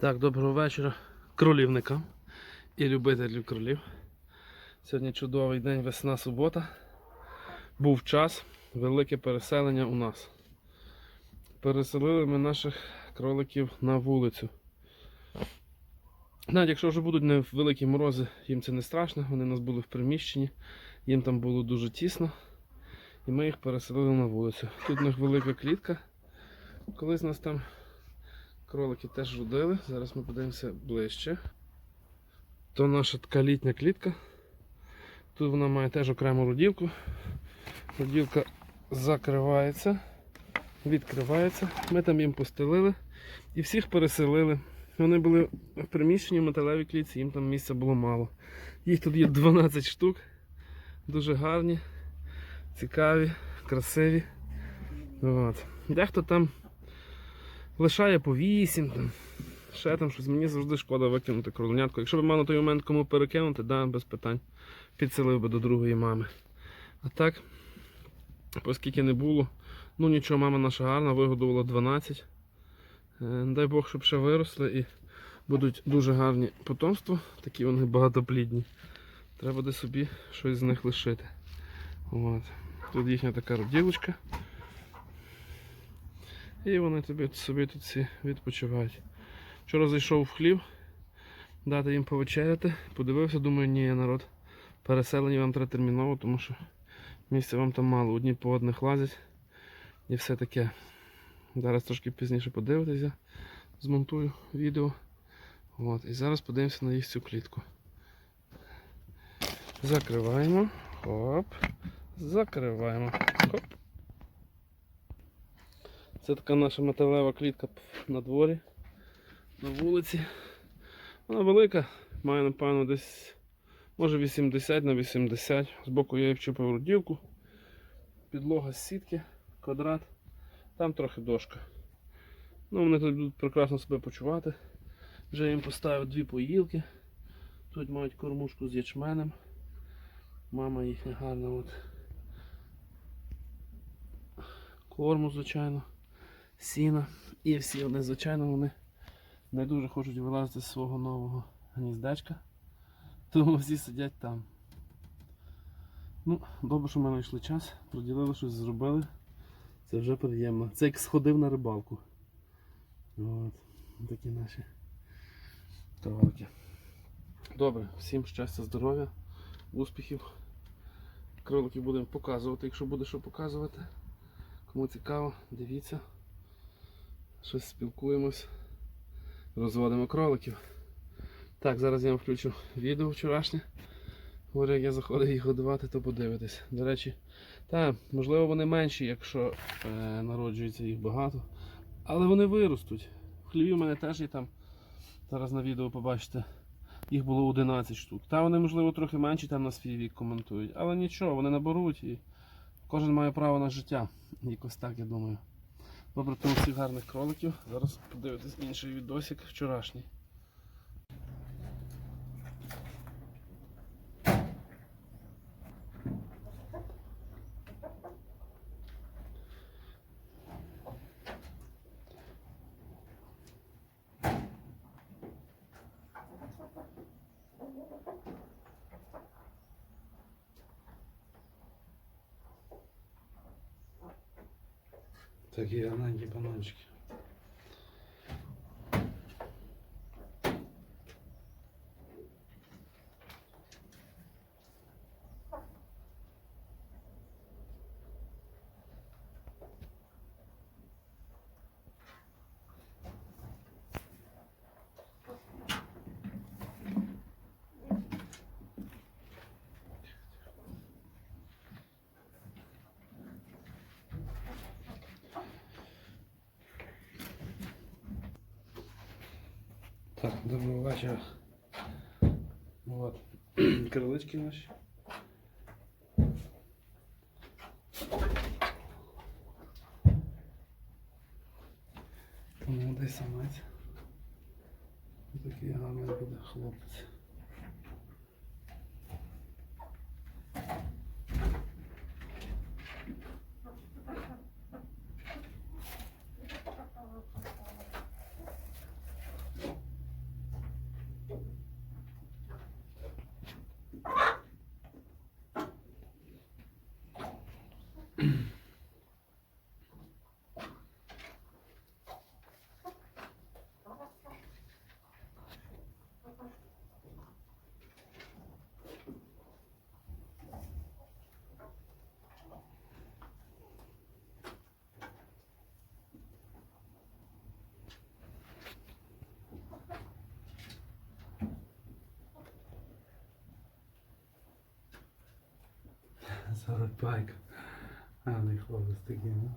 Так, доброго вечора кролівникам і любителів кролів. Сьогодні чудовий день, весна, субота. Був час, велике переселення у нас. Переселили ми наших кроликів на вулицю. Навіть якщо вже будуть невеликі морози, їм це не страшно, вони у нас були в приміщенні, їм там було дуже тісно. І ми їх переселили на вулицю. Тут у них велика клітка. Колись нас там Кролики теж родили. Зараз ми подивимося ближче. То наша така літня клітка. Тут вона має теж окрему роділку. Роділка закривається, відкривається. Ми там їм постелили і всіх переселили. Вони були в приміщенні в металевій клітці, їм там місця було мало. Їх тут є 12 штук. Дуже гарні, цікаві, красиві. От. Дехто там лишає по 8, там, ще там щось. Мені завжди шкода викинути кроленятку. Якщо б мав на той момент кому перекинути, да, без питань. Підселив би до другої мами. А так, оскільки не було, ну нічого, мама наша гарна, вигодувала 12. Е, Дай Бог, щоб ще виросли і будуть дуже гарні потомства, такі вони багатоплідні. Треба десь собі щось з них лишити. От. Тут їхня така роділочка. І вони тобі собі тут всі відпочивають. Вчора зайшов в хлів, дати їм повечеряти. Подивився, думаю, ні, народ. Переселені вам треба терміново, тому що місця вам там мало. Одні по одних лазять і все таке. Зараз трошки пізніше подивитися, змонтую відео. От. І зараз подивимося на їх цю клітку. Закриваємо. Хоп. Закриваємо. Хоп. Це така наша металева клітка на дворі, на вулиці. Вона велика, має, напевно, десь може 80 на 80. Збоку я її вчепив родівку. Підлога з сітки, квадрат, там трохи дошка. Ну, Вони тут будуть прекрасно себе почувати. Вже їм поставив дві поїлки. Тут мають кормушку з ячменем. Мама їхня гарна. от. Корму, звичайно сіна. І всі вони, звичайно, вони не дуже хочуть вилазити з свого нового гніздечка. Тому всі сидять там. Ну, добре, що ми знайшли час, приділили щось зробили. Це вже приємно. Це як сходив на рибалку. От, такі наші товарки. Добре, всім щастя, здоров'я, успіхів. Кроликів будемо показувати, якщо буде що показувати. Кому цікаво, дивіться щось спілкуємось, розводимо кроликів. Так, зараз я вам включу відео вчорашнє. Говорю, як я заходив їх годувати, то подивитись. До речі, так, можливо вони менші, якщо е, народжується їх багато. Але вони виростуть. В хліві в мене теж є там. Зараз на відео побачите. Їх було 11 штук. Та вони, можливо, трохи менші там на свій вік коментують. Але нічого, вони наберуть і кожен має право на життя. Якось так, я думаю. Добре, тому всіх гарних кроликів. Зараз подивитись інший відосик вчорашній. Такі гарненькі бананчики. Так, доброго вечора. Вот. Крилички наші. Молодий самець. Такий гарний буде хлопець. Bike. Гарний хлопець такий, ну.